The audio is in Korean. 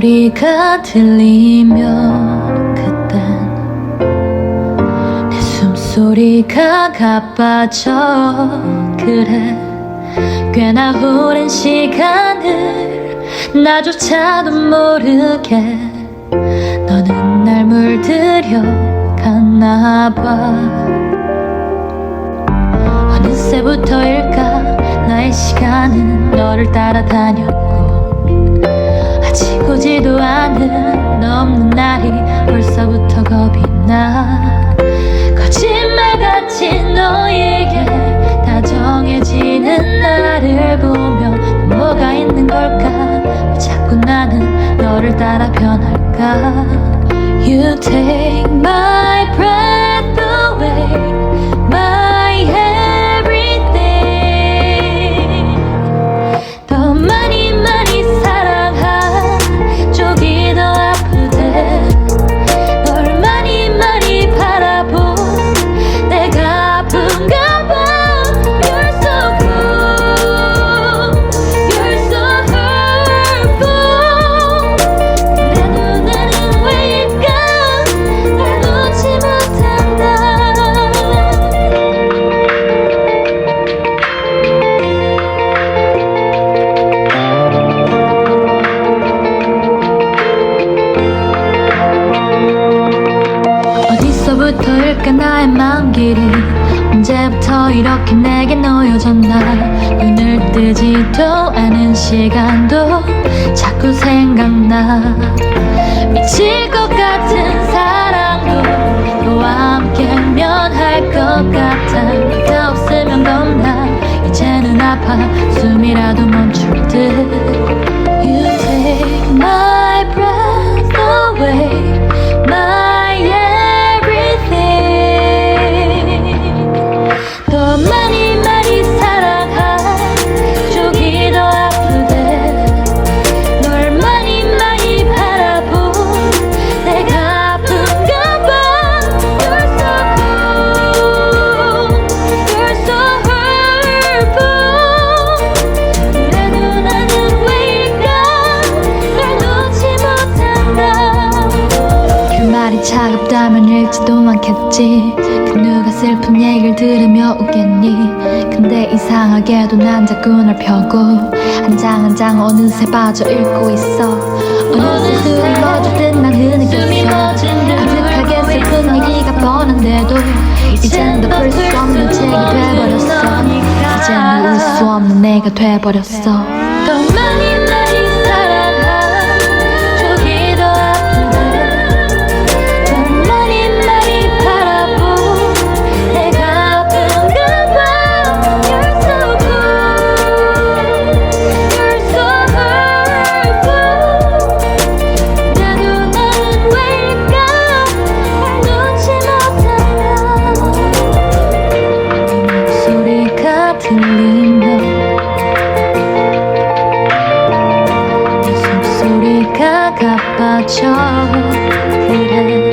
숨소리가 들리면 그땐 내 숨소리가 가빠져. 그래 꽤나 오랜 시간을 나조차도 모르게 너는 날 물들여 갔나 봐. 어느새부터일까? 나의 시간은 너를 따라다녔 없는 날이 벌써부터 겁이 나. 거짓말같이 너에게 다 정해지는 나를 보면 뭐가 있는 걸까? 왜 자꾸 나는 너를 따라 변할까? You take my breath 어디서부터일까 나의 마음길이 언제부터 이렇게 내게 놓여졌나? 눈을 뜨지도 않은 시간도 자꾸 생각나. 미칠 차갑다면 읽지도 않겠지. 그 누가 슬픈 얘기를 들으며 웃겠니? 근데 이상하게도 난 자꾸 널 펴고 한 장 한 장 어느새 빠져 읽고 있어. 어느새 숨이 멎어든 난 흐느꼈어. 가득하게 슬픈 얘기가 뻔한데도 이젠 덮을 수 없는 책이 돼버렸어. 이젠 웃을 수 없는 내가 돼버렸어 가빠져 그래